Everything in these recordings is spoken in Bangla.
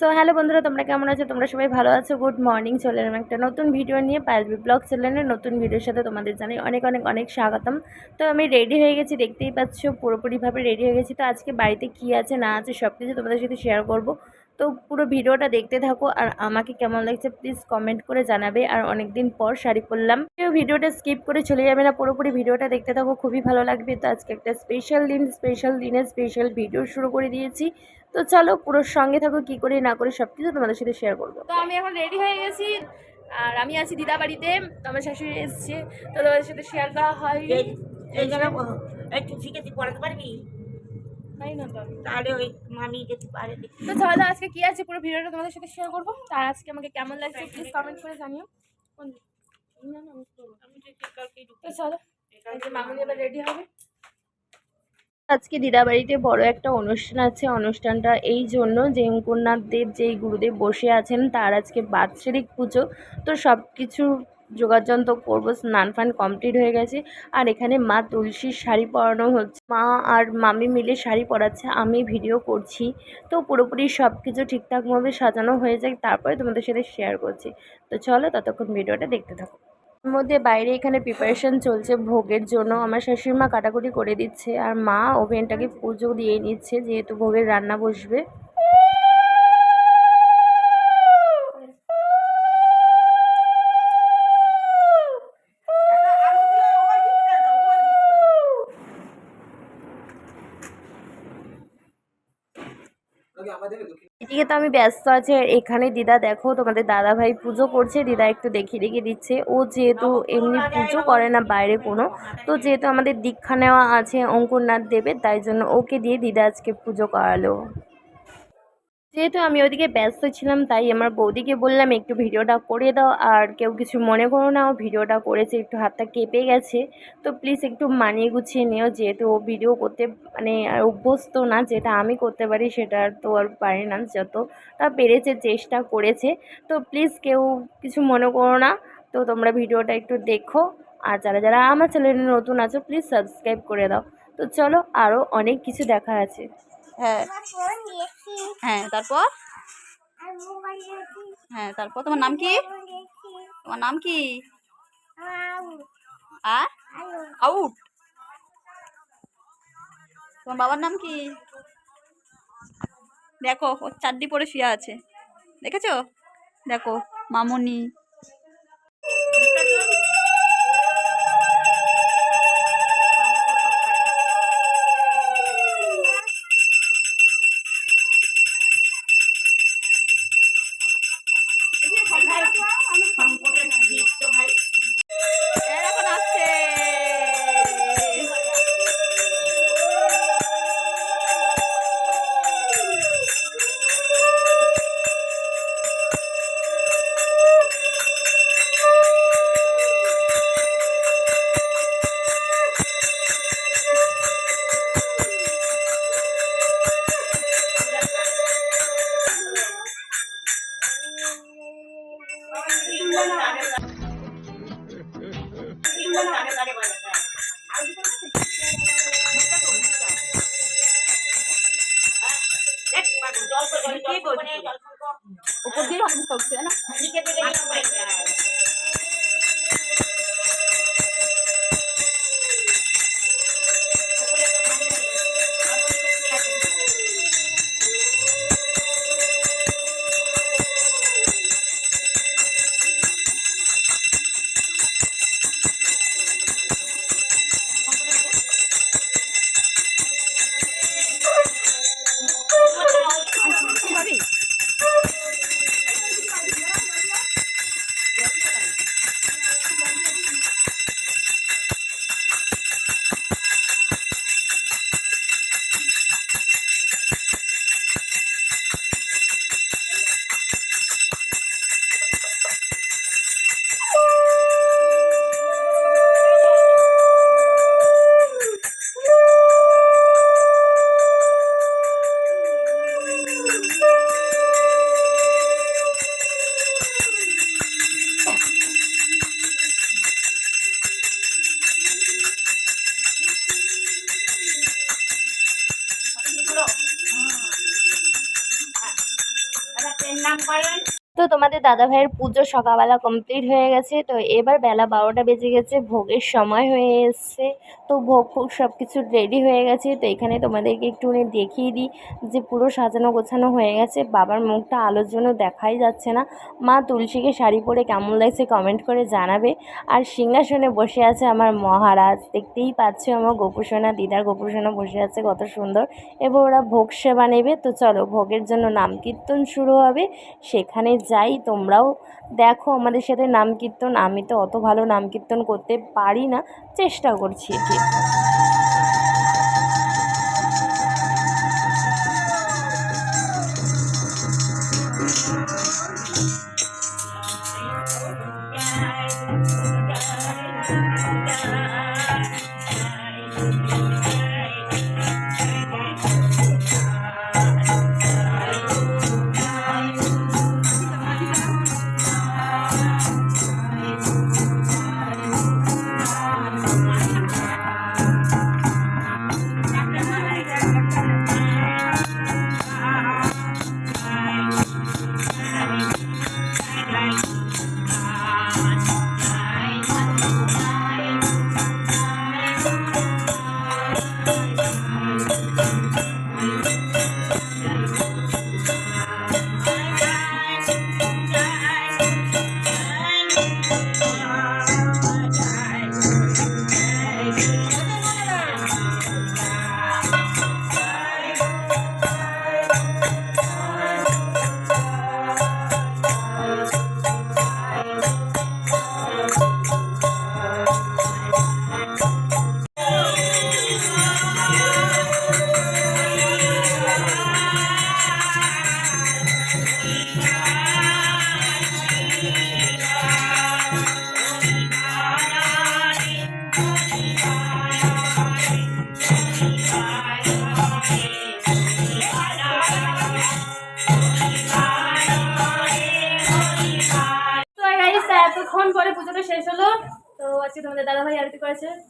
So hello বন্ধুরা, তোমরা কেমন আছো? তোমরা সবাই ভালো আছো? গুড মর্নিং চলে এলাম একটা নতুন ভিডিও নিয়ে পায়েলবি ব্লগ চ্যানেলের নতুন ভিডিওর সাথে তোমাদের জানাই অনেক অনেক অনেক স্বাগতম। তো আমি রেডি হয়ে গেছি, দেখতেই পাচ্ছ, পুরোপুরিভাবে রেডি হয়ে গেছি। তো আজকে বাড়িতে কী আছে, না আছে সব কিছু তোমাদের সাথে শেয়ার করব। তো পুরো ভিডিওটা দেখতে থাকো আর আমাকে কেমন লাগছে প্লিজ কমেন্ট করে জানাবে আর অনেক দিন পর শাড়ি পরলাম কেউ ভিডিওটা স্কিপ করে চলে যাবে না পুরোপুরি ভিডিওটা দেখতে থাকো খুবই ভালো লাগবে তো আজকে একটা স্পেশাল দিন স্পেশাল দিনে স্পেশাল ভিডিও শুরু করে দিয়েছি তো চলো পুরো সঙ্গে থাকো কি করে না করে সব কিছু তোমাদের সাথে শেয়ার করব তো আমি এখন রেডি হয়ে গেছি আর আমি আছি দিদা বাড়িতে আমার শাশুড়ি এসছে তো তোমাদের সাথে শেয়ার করা হয় একটু শিখেছি পড়াতে পারবি তাহলে ওই মামি যদি পারে দেখি। তো চলো আজকে কি আছে পুরো ভিডিওটা তোমাদের সাথে শেয়ার করব? আর আজকে আমাকে কেমন লাগছে প্লিজ কমেন্ট করে জানিও। তো চলো মামুনি এবার রেডি হবে। আজকে দিদাবাড়িতে বড় একটা অনুষ্ঠান আছে অনুষ্ঠানটা এই জন্য যে অঙ্কুরনাথ দেব যেই গুরুদেব বসে আছেন তার আজকে বাৎসরিক পুজো। তো সব কিছু যোগাযন্ত্র করব, স্নান ফান কমপ্লিট হয়ে গেছে। আর এখানে মা তুলসীর শাড়ি পরানো হচ্ছে। মা আর মামি মিলে শাড়ি পরাচ্ছে, আমি ভিডিও করছি। তো পুরোপুরি সব কিছু ঠিকঠাকভাবে সাজানো হয়ে যায় তারপরে তোমাদের সাথে শেয়ার করছি। তো চলো ততক্ষণ ভিডিওটা দেখতে থাকো। মধ্যে বাইরে এখানে প্রিপারেশন চলছে ভোগের জন্য। আমার শাশুড়ি মা কাটাকুটি করে দিচ্ছে, আর মা ওভেনটাকে পুজো দিয়ে নিচ্ছে, যেহেতু ভোগের রান্না বসবে। এদিকে তো আমি ব্যস্ত আছি আর এখানে দিদা দেখো তোমাদের দাদা ভাই পুজো করছে দিদা একটু দেখিয়ে দেখিয়ে দিচ্ছে। ও যেহেতু এমনি পুজো করে না বাইরে কোনো তো যেহেতু আমাদের দীক্ষা নেওয়া আছে অঙ্কুরনাথ দেবের তাই জন্য ওকে দিয়ে দিদা আজকে পুজো করালো। যেহেতু আমি ওদিকে ব্যস্ত ছিলাম তাই আমার বৌদিকে বললাম একটু ভিডিওটা করে দাও। আর কেউ কিছু মনে করো না ও ভিডিওটা করেছে একটু হাতটা কেঁপে গেছে। তো প্লিজ একটু মানিয়ে গুছিয়ে নিও যেহেতু ও ভিডিও করতে মানে আর অভ্যস্ত না যেটা আমি করতে পারি সেটা আর তো আর পারি না যতটা পেরেছে চেষ্টা করেছে। তো প্লিজ কেউ কিছু মনে করো না তো তোমরা ভিডিওটা একটু দেখো। আর যারা যারা আমার চ্যানেলে নতুন আছো প্লিজ সাবস্ক্রাইব করে দাও। তো চলো আরও অনেক কিছু দেখার আছে। হ্যাঁ। হ্যাঁ তারপর? হ্যাঁ তারপর? তোমার নাম কি? তোমার নাম কি? আর? আউট। তোমার বাবার নাম কি? দেখো ওর চারদি পরে শুয়ে আছে। দেখেছ? দেখো মামনি। উপর দিয়ে হয়নি সবচেয়ে না তোমাদের দাদা ভাইয়ের পুজো সকালবেলা কমপ্লিট হয়ে গেছে, তো এবার বেলা বারোটা বেজে গেছে, ভোগের সময় হয়ে এসছে, তো ভোগ ফোগ সব কিছু রেডি হয়ে গেছে, তো এখানে তোমাদেরকে একটুখানি দেখিয়ে দিই যে পুরো সাজানো গোছানো হয়ে গেছে, বাবার মুখটা আলোর জন্য দেখাই যাচ্ছে না, মা তুলসীকে শাড়ি পরে কেমন লাগছে কমেন্ট করে জানাবে, আর সিংহাসনে বসে আছে আমার মহারাজ, দেখতেই পাচ্ছ আমার গোপুসোনা, দিদার গোপুসোনা বসে আছে কত সুন্দর, এবার ওরা ভোগ সেবা নেবে, তো চলো ভোগের জন্য নাম কীর্তন শুরু হবে, সেখানে যাই, তোমরাও দেখো আমাদের সাথে নাম কীর্তন। আমি তো অত ভালো নাম কীর্তন করতে পারি না। চেষ্টা করছি।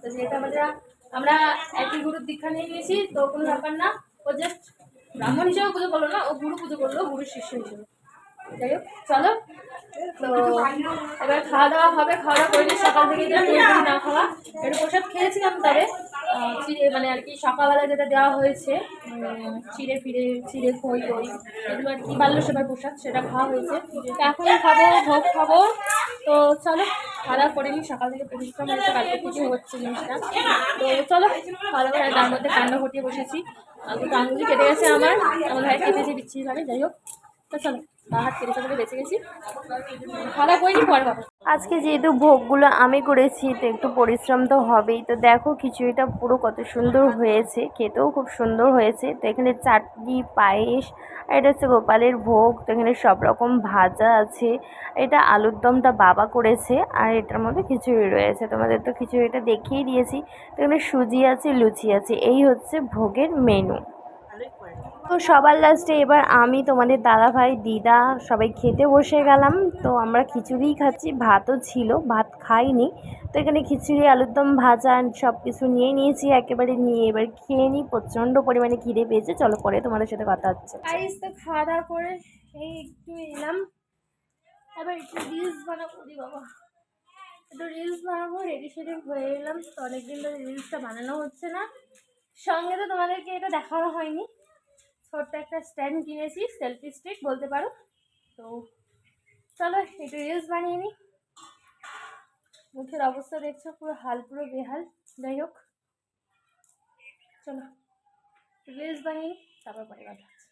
তো যেহেতু আমরা আমরা একই গুরুর দীক্ষা নিয়ে নিয়েছি তো কোনো ব্যাপার না। ও জাস্ট ব্রাহ্মণ হিসেবে পুজো করল না, ও গুরু পুজো করল, গুরুর শিষ্য হিসেবে। যাই হোক, চলো। তো এবার খাওয়া দাওয়া হবে, খাওয়া দাওয়া করে সকাল থেকে না খাওয়া একটু প্রসাদ খেয়েছিলাম তবে চিড়ে মানে আর কি সকালবেলা যেটা দেওয়া হয়েছে চিড়ে ফিরে, চিড়ে খই, দই, এগুলো আর কি, বাল্য সেবার প্রসাদ, সেটা খাওয়া হয়েছে। এখন খাব, ভোগ খাব। তো চলো, খাওয়া দাওয়া করে নিই। সকাল থেকে পরিশ্রম হয়েছে, কালকে কিছু হচ্ছে জিনিসটা। তো চলো, খাওয়া দাওয়া করে তার মধ্যে কান্ড ঘটিয়ে বসেছি। দুটো আঙুলি কেটে গেছে আমার। আমার ভাই কেটেছে বিচ্ছিরিভাবে যাই হোক। তো চলো। আজকে যেহেতু ভোগগুলো আমি করেছি তো একটু পরিশ্রম তো হবেই। তো দেখো খিচুড়িটা পুরো কত সুন্দর হয়েছে খেতেও খুব সুন্দর হয়েছে। তো এখানে চাটনি পায়েস আর এটা হচ্ছে গোপালের ভোগ। তো এখানে সব রকম ভাজা আছে। এটা আলুর দমটা বাবা করেছে আর এটার মধ্যে খিচুড়ি রয়েছে। তোমাদের তো খিচুড়িটা দেখিয়ে দিয়েছি। তো এখানে সুজি আছে লুচি আছে। এই হচ্ছে ভোগের মেনু তো সবার লাস্টে এবার আমি তোমাদের দাদা ভাই, দিদা সবাই খেতে বসে গেলাম। তো আমরা খিচুড়িই খাচ্ছি, ভাতও ছিল, ভাত খাইনি। তো এখানে খিচুড়ি, আলুর দম ভাজা সব কিছু নিয়ে নিয়েছি, একেবারে নিয়ে এবার খেয়ে নিই। প্রচণ্ড পরিমাণে খিদে পেয়েছে, চলো পরে তোমাদের সাথে কথা হচ্ছে। তো খাওয়া করে একটু এলাম। এবার একটু রিলস বানাবো একটু রিলস রেডি সেডি হয়ে এলাম। তো অনেকদিন রিলসটা বানানো হচ্ছে না। সঙ্গে তো তোমাদেরকে এটা দেখানো হয়নি। ছোট্ট একটা স্ট্যান্ড কিনেছি সেলফি স্টিক বলতে পারো। তো চলো একটু রিলস বানিয়ে নিই মুখের অবস্থা দেখছ, পুরো হাল, পুরো বেহাল। যাই হোক, চলো। রিলস বানিয়ে তারপর পরে কথা হচ্ছে!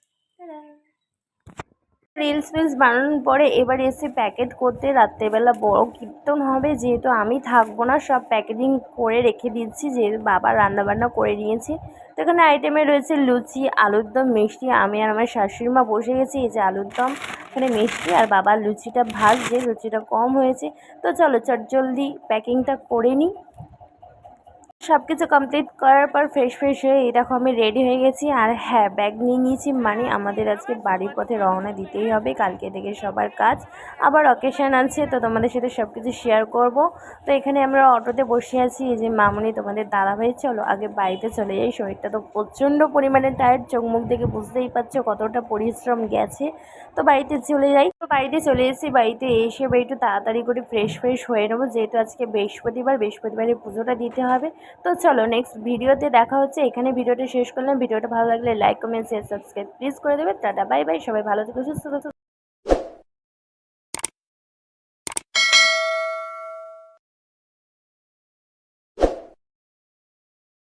রিলস ফিলস বানানোর পরে এবার এসে প্যাকেট করতে রাত্রেবেলা বড় কীর্তন হবে। যেহেতু আমি থাকব না, সব প্যাকেজিং করে রেখে দিচ্ছি যেহেতু বাবা রান্নাবান্না করে নিয়েছে। তো এখানে আইটেমে রয়েছে লুচি, আলুর দম, মিষ্টি। আমি আর আমার শাশুড়ি মা বসে গেছি, এই যে আলুর দম, এখানে মিষ্টি আর বাবার লুচিটা ভাজছে, লুচিটা কম হয়েছে। তো চলো চট জলদি প্যাকিংটা করে নিই। সব কিছু কমপ্লিট করার পর ফ্রেশ ফ্রেশ হয়ে এই দেখো আমি রেডি হয়ে গেছি। আর হ্যাঁ ব্যাগ নিয়ে নিয়েছি মানে আমাদের আজকে বাড়ির পথে রওনা দিতেই হবে, কালকে থেকে সবার কাজ। আবার অকেশন আছে, তো তোমাদের সাথে সব কিছু শেয়ার করব। তো এখানে আমরা অটোতে বসে আছি, এই যে মামনি তোমাদের দাদাভাই, চলো আগে বাড়িতে চলে যাই। শরীরটা তো প্রচণ্ড পরিমাণে টায়ার্ড চোখ মুখ দেখে বুঝতেই পারছ কতটা পরিশ্রম গেছে। তো বাড়িতে চলে যাই। তো বাড়িতে চলে এসেছি, বাড়িতে এসে এবার একটু তাড়াতাড়ি করে ফ্রেশ ফ্রেশ হয়ে নেব। যেহেতু আজকে বৃহস্পতিবার বৃহস্পতিবারের পুজোটা দিতে হবে। তো চলো নেক্সট ভিডিওতে দেখা হচ্ছে। এখানে ভিডিওটা শেষ করলাম। ভিডিওটা ভালো লাগলে like comment share subscribe please করে দেবে। টাটা বাই বাই সবাই ভালো থেকো, সুস্থ থেকো।